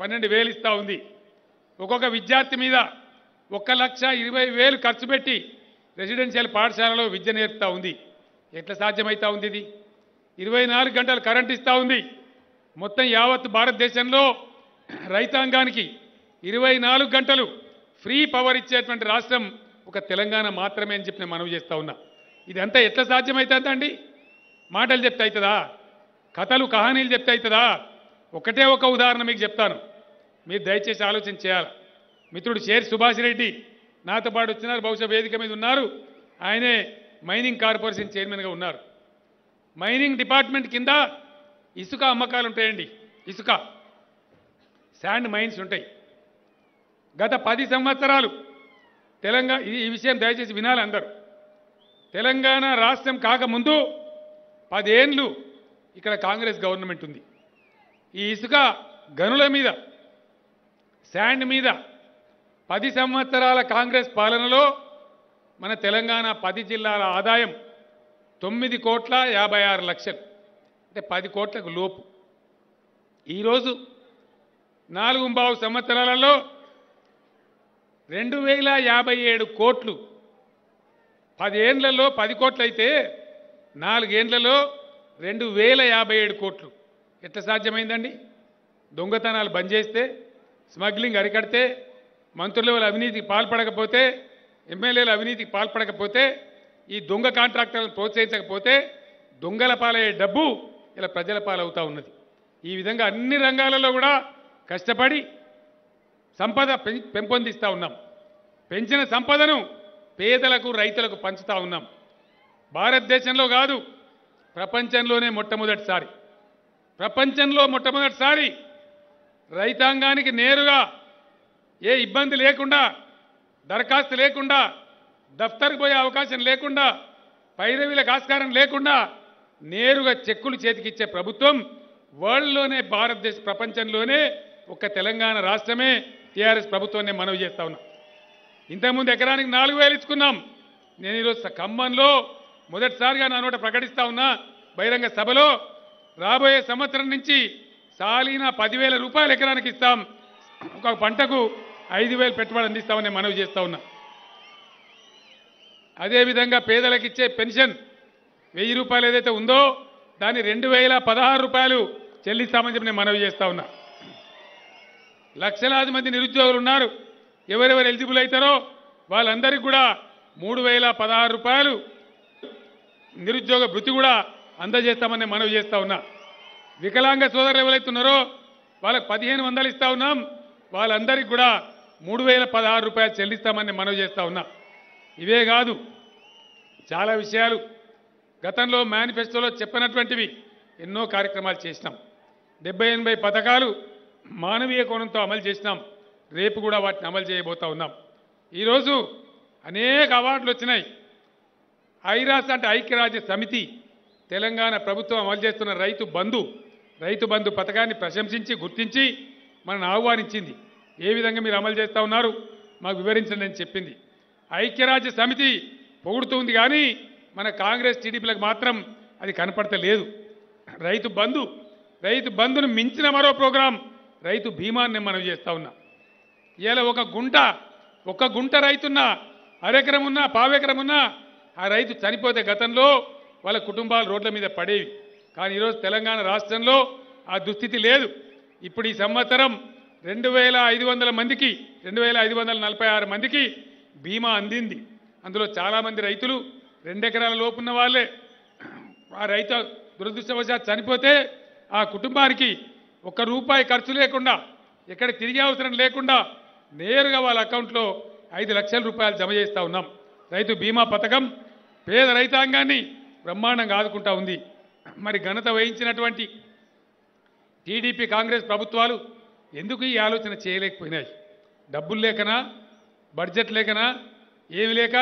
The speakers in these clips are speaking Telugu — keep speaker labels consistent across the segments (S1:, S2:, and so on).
S1: పన్నెండు వేలు ఇస్తా ఉంది. ఒక్కొక్క విద్యార్థి మీద ఒక్క లక్ష ఇరవై వేలు ఖర్చు పెట్టి రెసిడెన్షియల్ పాఠశాలలో విద్య నేర్పుతా ఉంది. ఎట్లా సాధ్యమవుతా ఉంది ఇది? ఇరవై నాలుగు గంటలు కరెంట్ ఇస్తా ఉంది. మొత్తం యావత్ భారతదేశంలో రైతాంగానికి ఇరవై నాలుగు గంటలు ఫ్రీ పవర్ ఇచ్చేటువంటి రాష్ట్రం ఒక తెలంగాణ మాత్రమే అని చెప్పి నేను మనవి చేస్తా ఉన్నా. ఇదంతా ఎట్లా సాధ్యమవుతుందండి మాటలు చెప్తే అవుతుందా కథలు కహానీలు చెప్తే అవుతుందా ఒకటే ఒక ఉదాహరణ మీకు చెప్తాను. మీరు దయచేసి ఆలోచన చేయాలి. మిత్రుడు షేర్ సుభాష్ రెడ్డి నాతో పాటు వచ్చినారు బహుశా వేదిక మీద ఉన్నారు. ఆయనే మైనింగ్ కార్పొరేషన్ చైర్మన్గా ఉన్నారు. మైనింగ్ డిపార్ట్మెంట్ కింద ఇసుక అమ్మకాలు ఉంటాయండి. ఇసుక శాండ్ మైన్స్ ఉంటాయి. గత పది సంవత్సరాలు తెలంగాణ ఈ ఈ విషయం దయచేసి వినాలి అందరూ. తెలంగాణ రాష్ట్రం కాకముందు పదేండ్లు ఇక్కడ కాంగ్రెస్ గవర్నమెంట్ ఉంది. ఈ ఇసుక గనుల మీద శాండ్ మీద పది సంవత్సరాల కాంగ్రెస్ పాలనలో మన తెలంగాణ పది జిల్లాల ఆదాయం తొమ్మిది కోట్ల యాభై ఆరు లక్షలు. అంటే పది కోట్లకు లోపు. ఈరోజు నాలుగు బావు సంవత్సరాలలో రెండు వేల యాభై ఏడు కోట్లు. పదేండ్లలో పది కోట్లు అయితే నాలుగేండ్లలో రెండు వేల యాభై ఏడు కోట్లు. ఎట్లా సాధ్యమైందండి? దొంగతనాలు బంద్ చేస్తే స్మగ్లింగ్ అరికడితే మంత్రుల వాళ్ళ అవినీతికి పాల్పడకపోతే ఎమ్మెల్యేల అవినీతికి పాల్పడకపోతే ఈ దొంగ కాంట్రాక్టర్లను ప్రోత్సహించకపోతే దొంగల పాలయ్యే డబ్బు ఇలా ప్రజల పాలవుతూ ఉన్నది. ఈ విధంగా అన్ని రంగాలలో కూడా కష్టపడి సంపద పెం- పెంపొందిస్తూ ఉన్నాం. పెంచిన సంపదను పేదలకు రైతులకు పంచుతూ ఉన్నాం. భారతదేశంలో కాదు ప్రపంచంలోనే మొట్టమొదటిసారి. ప్రపంచంలో మొట్టమొదటిసారి రైతాంగానికి నేరుగా ఏ ఇబ్బంది లేకుండా దరఖాస్తు లేకుండా దఫ్తర్కి పోయే అవకాశం లేకుండా పైరవీలకు ఆస్కారం లేకుండా నేరుగా చెక్కులు చేతికిచ్చే ప్రభుత్వం వరల్డ్లోనే భారతదేశ ప్రపంచంలోనే ఒక్క తెలంగాణ రాష్ట్రమే టీఆర్ఎస్ ప్రభుత్వాన్ని మనవి చేస్తా ఉన్నాం. ఇంతకుముందు ఎకరానికి నాలుగు వేలు ఇచ్చుకున్నాం. నేను ఈరోజు ఖమ్మంలో మొదటిసారిగా నా నోట ప్రకటిస్తా ఉన్నా బహిరంగ సభలో. రాబోయే సంవత్సరం నుంచి సాలీన పదివేల రూపాయలు ఎకరానికి ఇస్తాం. ఒక పంటకు ఐదు వేలు పెట్టుబడి అందిస్తామని మనవి చేస్తా ఉన్నా. అదేవిధంగా పేదలకు ఇచ్చే పెన్షన్ వెయ్యి రూపాయలు ఏదైతే ఉందో దాన్ని రెండు వేల పదహారు రూపాయలు చెల్లిస్తామని చెప్పి నేను మనవి చేస్తా ఉన్నా. లక్షలాది మంది నిరుద్యోగులు ఉన్నారు. ఎవరెవరు ఎలిజిబుల్ అవుతారో వాళ్ళందరికీ కూడా మూడు వేల పదహారు రూపాయలు నిరుద్యోగ భృతి కూడా అందజేస్తామని మనవి చేస్తా ఉన్నా. వికలాంగ సోదరులు ఎవరైతే ఉన్నారో వాళ్ళకి పదిహేను వందలు ఇస్తా ఉన్నాం. వాళ్ళందరికీ కూడా మూడు వేల పదహారు రూపాయలు చెల్లిస్తామని మనవి చేస్తా ఉన్నా. ఇవే కాదు చాలా విషయాలు. గతంలో మేనిఫెస్టోలో చెప్పినటువంటివి ఎన్నో కార్యక్రమాలు చేసినాం. డెబ్బై ఎనభై పథకాలు మానవీయ కోణంతో అమలు చేసినాం. రేపు కూడా వాటిని అమలు చేయబోతా ఉన్నాం. ఈరోజు అనేక అవార్డులు వచ్చినాయి. ఐరాస్ అంటే ఐక్యరాజ్య సమితి తెలంగాణ ప్రభుత్వం అమలు చేస్తున్న రైతు బంధు రైతు బంధు పథకాన్ని ప్రశంసించి గుర్తించి మనల్ని ఆహ్వానించింది. ఏ విధంగా మీరు అమలు చేస్తూ ఉన్నారు? మాకు వివరించండి అని చెప్పింది. ఐక్యరాజ్య సమితి పొగుడుతుంది కానీ మన కాంగ్రెస్ టీడీపీలకు మాత్రం అది కనపడతలేదు. రైతు బంధు రైతు బంధును మించిన మరో ప్రోగ్రాం రైతు బీమాన్ని మనం చేస్తా ఉన్నాం. ఇలా ఒక గుంట ఒక గుంట రైతున్నా అరెకరం ఉన్నా పావెకరం ఉన్నా ఆ రైతు చనిపోతే గతంలో వాళ్ళ కుటుంబాలు రోడ్ల మీద పడేవి. కానీ ఈరోజు తెలంగాణ రాష్ట్రంలో ఆ దుస్థితి లేదు. ఇప్పుడు ఈ సంవత్సరం రెండు వేల ఐదు వందల మందికి రెండు వేల ఐదు వందల నలభై ఆరు మందికి బీమా అందింది. అందులో చాలామంది రైతులు రెండెకరాల లోపున్న వాళ్ళే. ఆ రైతు దురదృష్టవశాత్ చనిపోతే ఆ కుటుంబానికి ఒక్క రూపాయి ఖర్చు లేకుండా ఎక్కడ తిరిగే అవసరం లేకుండా నేరుగా వాళ్ళ అకౌంట్లో ఐదు లక్షల రూపాయలు జమ చేస్తూ ఉన్నాం. రైతు బీమా పథకం పేద రైతాంగాన్ని బ్రహ్మాండంగా ఆదుకుంటా ఉంది. మరి ఘనత వహించినటువంటి టీడీపీ కాంగ్రెస్ ప్రభుత్వాలు ఎందుకు ఈ ఆలోచన చేయలేకపోయినాయి? డబ్బులు లేకనా? బడ్జెట్ లేకనా? ఏమి లేక?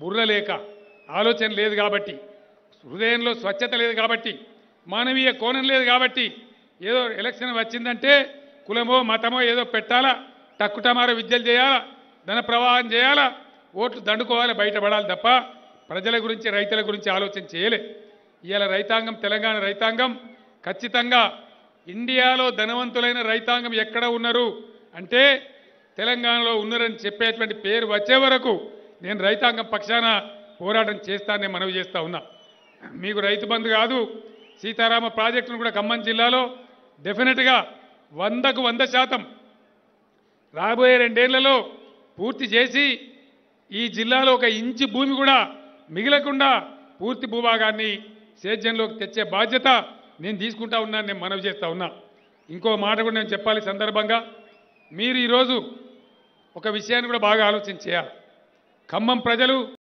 S1: బుర్ర లేక? ఆలోచన లేదు కాబట్టి హృదయంలో స్వచ్ఛత లేదు కాబట్టి మానవీయ కోణం లేదు కాబట్టి ఏదో ఎలక్షన్ వచ్చిందంటే కులమో మతమో ఏదో పెట్టాలా? టక్కుటమార విద్యలు చేయాలా? ధన ప్రవాహం చేయాలా? ఓట్లు దండుకోవాలి బయటపడాలి తప్ప ప్రజల గురించి రైతుల గురించి ఆలోచన చేయలే. ఇవాళ రైతాంగం తెలంగాణ రైతాంగం ఖచ్చితంగా ఇండియాలో ధనవంతులైన రైతాంగం ఎక్కడ ఉన్నారు అంటే తెలంగాణలో ఉన్నారని చెప్పేటువంటి పేరు వచ్చే వరకు నేను రైతాంగం పక్షాన పోరాటం చేస్తానని మనవి చేస్తా ఉన్నా. మీకు రైతు బంధు కాదు సీతారామ ప్రాజెక్టును కూడా ఖమ్మం జిల్లాలో డెఫినెట్గా వందకు వంద శాతం రాబోయే రెండేళ్ళలో పూర్తి చేసి ఈ జిల్లాలో ఒక ఇంచు భూమి కూడా మిగిలకుండా పూర్తి భూభాగాన్ని సేద్యంలోకి తెచ్చే బాధ్యత నేను తీసుకుంటా ఉన్నాను నేను మనవి చేస్తూ ఉన్నా. ఇంకో మాట కూడా నేను చెప్పాలి సందర్భంగా. మీరు ఈరోజు ఒక విషయాన్ని కూడా బాగా ఆలోచన చేయాలి. ఖమ్మం ప్రజలు